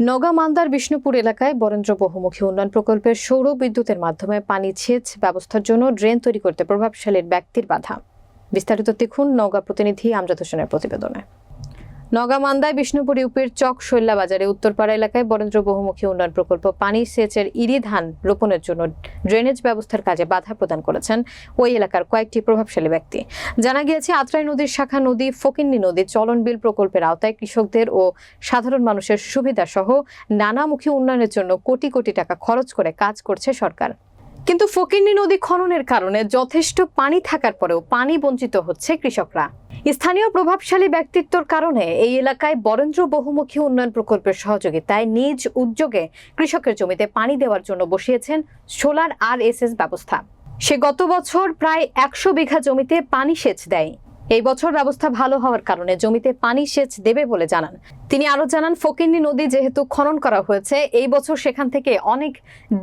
নগা মান্দার বিষ্ণুপুর এলাকায় বরেন্দ্র বহুমুখী উন্নয়ন প্রকল্পের সৌর বিদ্যুতের মাধ্যমে পানি সেচ ব্যবস্থার জন্য ড্রেন তৈরি করতে প্রভাবশালীর ব্যক্তির বাধা। বিস্তারিত দেখুন নগা প্রতিনিধি আমজাদ হোসেনের প্রতিবেদনে। নগা মান্দায় বিষ্ণুপুর ইউপির চক শৈলা বাজারে উত্তরপাড়া এলাকায় বরেন্দ্র বহুমুখী উন্নয়ন প্রকল্প, পানি সেচের ইরি ধান রোপণের জন্য ড্রেনেজ ব্যবস্থার কাজে বাধা প্রদান করেছেন ওই এলাকার কয়েকটি প্রভাবশালী ব্যক্তি। জানা গিয়েছে, আত্রাই নদীর শাখা নদী, ফকিন্নি নদী চলনবিল প্রকল্পের আওতায় কৃষকদের ও সাধারণ মানুষের সুবিধা সহ নানামুখী উন্নয়নের জন্য কোটি কোটি টাকা খরচ করে কাজ করছে সরকার। কিন্তু ফকিন্নি নদী খননের কারণে যথেষ্ট পানি থাকার পরেও পানি বঞ্চিত হচ্ছে কৃষকরা। স্থানীয় প্রভাবশালী ব্যক্তিত্বর কারণে এই এলাকায় বরেন্দ্র বহুমুখী উন্নয়ন প্রকল্পের সহযোগিতায় নিজ উদ্যোগে কৃষকের জমিতে পানি দেওয়ার জন্য বসিয়েছেন সোলার আর ব্যবস্থা। সে গত বছর প্রায় একশো বিঘা জমিতে পানি সেচ দেয়। এই বছর ব্যবস্থা ভালো হওয়ার কারণে জমিতে পানি সেচ দেবে বলে জানান। তিনি আরও জানান, ফকিন্নি নদী যেহেতু খনন করা হয়েছে, এই বছর সেখান থেকে অনেক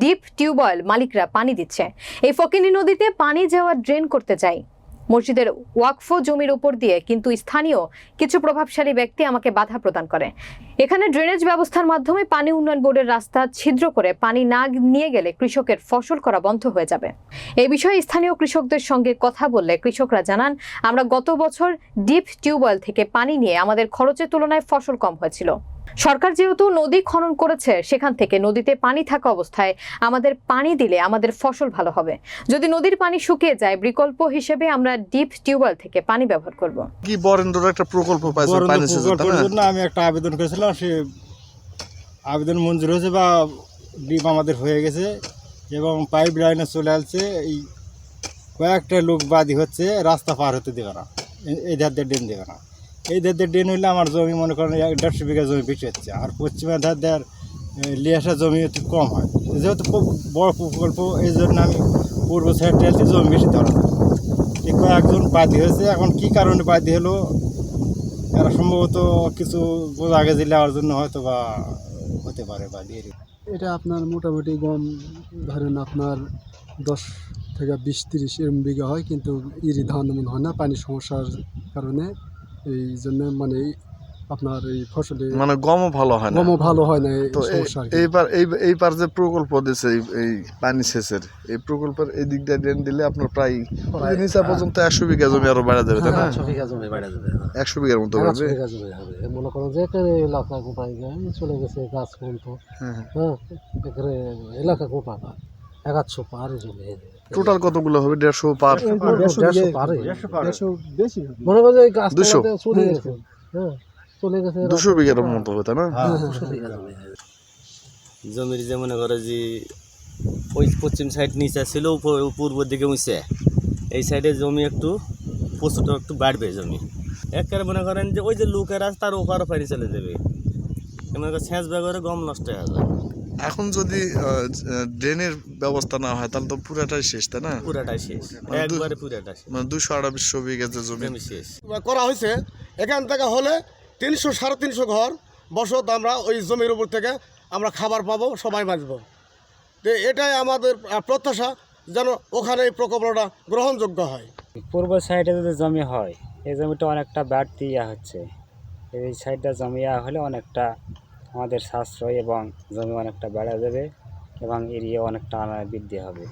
ডিপ টিউবওয়েল মালিকরা পানি দিচ্ছে। এই ফকিন্নি নদীতে পানি যাওয়া ড্রেন করতে চাই। মসজিদের ওয়াকফ জমির উপর দিয়ে কিন্তু স্থানীয় কিছু প্রভাবশালী ব্যক্তি আমাকে বাধা প্রদান করে। এখানে ড্রেনেজ ব্যবস্থার মাধ্যমে পানি উন্নয়ন বোর্ডের রাস্তা ছিদ্র করে পানি না নিয়ে গেলে কৃষকের ফসল করা বন্ধ হয়ে যাবে। এই বিষয়ে স্থানীয় কৃষকদের সঙ্গে কথা বললে কৃষকরা জানান, আমরা গত বছর ডিপ টিউবওয়েল থেকে পানি নিয়ে আমাদের খরচের তুলনায় ফসল কম হয়েছিল। সরকার যেহেতু নদী খনন করেছে সেখান থেকে নদীতে পানি থাকা অবস্থায় আমাদের পানি দিলে আমাদের ফসল ভালো হবে। যদি নদীর পানি শুকিয়ে যায় বিকল্প হিসেবে আমরা ডিপ টিউবওয়েল থেকে পানি ব্যবহার করব। কি বরেন্দ্র একটা প্রকল্প পাইছে পানি সেচের, না? আমি একটা আবেদন করেছিলাম সে আবেদন মঞ্জুর হয়েছে বা ডিপ আমাদের হয়ে গেছে এবং পাইপ লাইনে চলে আসছে এই কয়েকটা লোক বাদী হচ্ছে রাস্তা পার হতে দেবে না এই- এই ধার দিয়ে ড্রেন দেবে না। এই ধার দিয়ে ড্রেন হইলে আমার জমি, মনে করেন, এক দেড়শো বিঘা জমি বেশি হচ্ছে। আর পশ্চিমা ধার দেওয়ার লিয়াসা জমি একটু কম হয়। যেহেতু খুব বড় প্রকল্প, এই জন্য আমি পূর্ব সাইড টেলতে জমি বেশি ধরা এই কয়েকজন বাদী হয়েছে। এখন কি কারণে বাদী হলো? এরা সম্ভবত কিছু বোঝা আগে আমার জন্য হয়তো বা হতে পারে বা দিয়ে এটা আপনার মোটামুটি গম, ধরেন আপনার দশ থেকে বিশ, তিরিশ এরম বিঘা হয়, কিন্তু ইরি ধান এমন হয় না, পানির সমস্যার কারণে। এই জন্য মানে আপনার এই ফসলে মানে গমও ভালো হয় না। গমও ভালো হয় না তো। এইবার এই এইবার যে প্রকল্প দিছে এই এই পানি সেচের এই প্রকল্পের এই দিক দিয়ে ড্রেন দিলে আপনার প্রায় প্রায়- হিসাব পর্যন্ত একশো বিঘা জমি আরও বাড়া যাবে তাই না? হ্যাঁ, একশো বিঘা জমি বাড়া যাবে একশো বিঘার মতো বাড়বে? বিঘা জমি হবে। মনে করো যে এখানে এলাকা গোপাই চলে গেছে গাছ পর্যন্ত। হ্যাঁ হ্যাঁ। এখানে গোপা পার টোটাল কতগুলো হবে? দেড়শো পার? দেড়শো পারে দেড়শো বেশি মনে করো যে এই গাছ দুশো। চলে গেছে। হ্যাঁ চলে গেছে দুশো বিঘার মতো হবে তাই না? জমি জমির যে মনে করে যে ওই পশ্চিম সাইড নিচে ছিল পূর্ব দিকে উঁচে এই সাইডে জমি একটু প্রচুরটা একটু বাড়বে জমি। একবারে মনে করেন যে ওই যে লোকের আছে তার ওপার পানি চলে যাবে। মনে করেন সেচ ব্যবহারে গম নষ্ট হয়ে যায় এখন যদি ড্রেনের ব্যবস্থা না হয় তাহলে তো পুরাটাই শেষ তাই না? পুরাটাই শেষ। মানে একবারে পুরাটা শেষ। মানে দুশো আড়াইশো বিঘা যে জমি। জমি শেষ। করা হয়েছে এখান থেকে হলে তিনশো সাড়ে তিনশো ঘর বসত আমরা ওই জমির উপর থেকে আমরা খাবার পাবো সবাই বাঁচব। তো এটাই আমাদের প্রত্যাশা যেন ওখানে এই প্রকল্পটা গ্রহণযোগ্য হয়। পূর্ব সাইডে যদি জমি হয় এই জমিটা অনেকটা বাড়তি ইয়া হচ্ছে। এই সাইডটা জমি ইয়া হলে অনেকটা আমাদের সাশ্রয় এবং জমি অনেকটা বেড়ে যাবে এবং এরিয়া অনেকটা বৃদ্ধি হবে।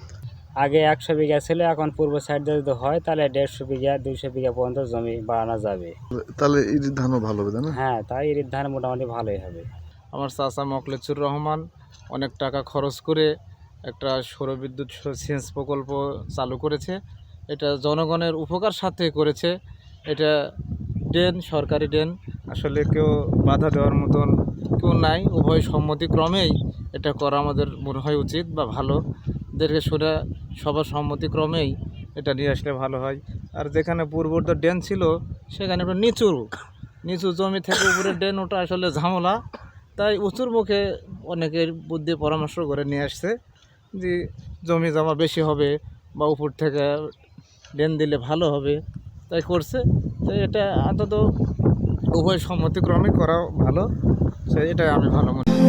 আগে একশো বিঘা ছিল এখন পূর্ব সাইডে যদি হয় তাহলে দেড়শো বিঘা দুইশো বিঘা পর্যন্ত জমি বাড়ানো যাবে। তাহলে এই ধানও ভালো হবে তাই না? হ্যাঁ তাই এর ধান মোটামুটি ভালোই হবে। আমার চাচা মকলেচুর রহমান অনেক টাকা খরচ করে একটা সৌরবিদ্যুৎ স- সেচ প্রকল্প চালু করেছে। এটা জনগণের উপকার সাথে করেছে। এটা ড্রেন সরকারি ড্রেন আসলে কেউ বাধা দেওয়ার মতন কেউ নাই, উভয় সম্মতিক্রমেই এটা করা আমাদের মনে হয় উচিত বা ভালো। দেখে শুনে সবার সম্মতিক্রমেই এটা নিয়ে আসলে ভালো হয়। আর যেখানে পূর্বর্ত ড্রেন ছিল, সেখানে একটা নিচু নিচু জমি থেকে উপরে ড্রেন ওটা আসলে ঝামেলা। তাই উঁচুর মুখে অনেকের বুদ্ধি পরামর্শ করে নিয়ে আসছে যে জমি জমা বেশি হবে বা উপর থেকে ড্রেন দিলে ভালো হবে। তাই করছে। তাই এটা অন্তত উভয় সম্মতিক্রমে করা ভালো। তাই এটাই আমি ভালো মনে করি।